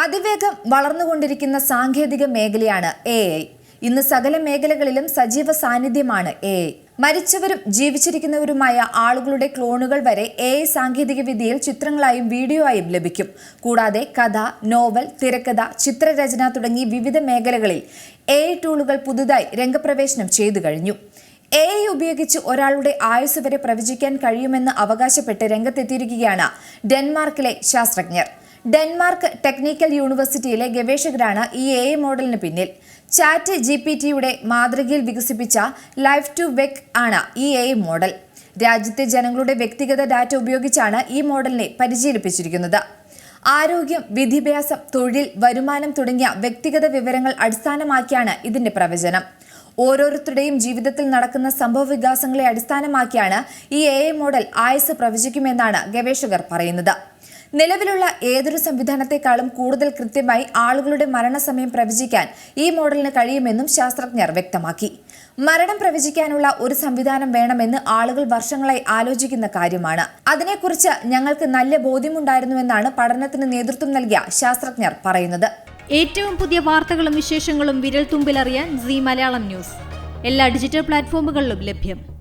അതിവേഗം വളർന്നുകൊണ്ടിരിക്കുന്ന സാങ്കേതിക മേഖലയാണ് എ ഐ ഇന്ന് സകല മേഖലകളിലും സജീവ സാന്നിധ്യമാണ് എ ഐ മരിച്ചവരും ജീവിച്ചിരിക്കുന്നവരുമായ ആളുകളുടെ ക്ലോണുകൾ വരെ എ ഐ സാങ്കേതിക വിദ്യയിൽ ചിത്രങ്ങളായും വീഡിയോ ആയും ലഭിക്കും. കൂടാതെ കഥ നോവൽ തിരക്കഥ ചിത്രരചന തുടങ്ങി വിവിധ മേഖലകളിൽ എ ഐ ടൂളുകൾ പുതുതായി രംഗപ്രവേശനം ചെയ്തു കഴിഞ്ഞു. എ ഐ ഉപയോഗിച്ച് ഒരാളുടെ ആയുസ് വരെ പ്രവചിക്കാൻ കഴിയുമെന്ന് അവകാശപ്പെട്ട് രംഗത്തെത്തിയിരിക്കുകയാണ് ഡെൻമാർക്കിലെ ശാസ്ത്രജ്ഞർ. ഡെൻമാർക്ക് ടെക്നിക്കൽ യൂണിവേഴ്സിറ്റിയിലെ ഗവേഷകരാണ് ഈ എ മോഡലിന് പിന്നിൽ. ചാറ്റ് ജി പി ടിയുടെ മാതൃകയിൽ വികസിപ്പിച്ച ലൈഫ് ടു വെക് ആണ് ഈ എ മോഡൽ. രാജ്യത്തെ ജനങ്ങളുടെ വ്യക്തിഗത ഡാറ്റ ഉപയോഗിച്ചാണ് ഈ മോഡലിനെ പരിശീലിപ്പിച്ചിരിക്കുന്നത് ആരോഗ്യം വിദ്യാഭ്യാസം തൊഴിൽ വരുമാനം തുടങ്ങിയ വ്യക്തിഗത വിവരങ്ങൾ അടിസ്ഥാനമാക്കിയാണ് ഇതിന്റെ പ്രവചനം. ഓരോരുത്തരുടെയും ജീവിതത്തിൽ നടക്കുന്ന സംഭവ വികാസങ്ങളെ അടിസ്ഥാനമാക്കിയാണ് ഈ എ മോഡൽ ആയുസ് പ്രവചിക്കുമെന്നാണ് ഗവേഷകർ പറയുന്നത്. നിലവിലുള്ള ഏതൊരു സംവിധാനത്തെക്കാളും കൂടുതൽ കൃത്യമായി ആളുകളുടെ മരണസമയം പ്രവചിക്കാൻ ഈ മോഡലിന് കഴിയുമെന്നും ശാസ്ത്രജ്ഞർ വ്യക്തമാക്കി. മരണം പ്രവചിക്കാനുള്ള ഒരു സംവിധാനം വേണമെന്ന് ആളുകൾ വർഷങ്ങളായി ആലോചിക്കുന്ന കാര്യമാണ്. അതിനെക്കുറിച്ച് ഞങ്ങൾക്ക് നല്ല ബോധ്യമുണ്ടായിരുന്നുവെന്നാണ് പഠനത്തിന് നേതൃത്വം നൽകിയ ശാസ്ത്രജ്ഞർ പറയുന്നത്. ഏറ്റവും പുതിയ വാർത്തകളും വിശേഷങ്ങളും വിരൽ തുമ്പിലറിയാൻ സി മലയാളം ന്യൂസ്. എല്ലാ ഡിജിറ്റൽ പ്ലാറ്റ്ഫോമുകളിലും ലഭ്യം.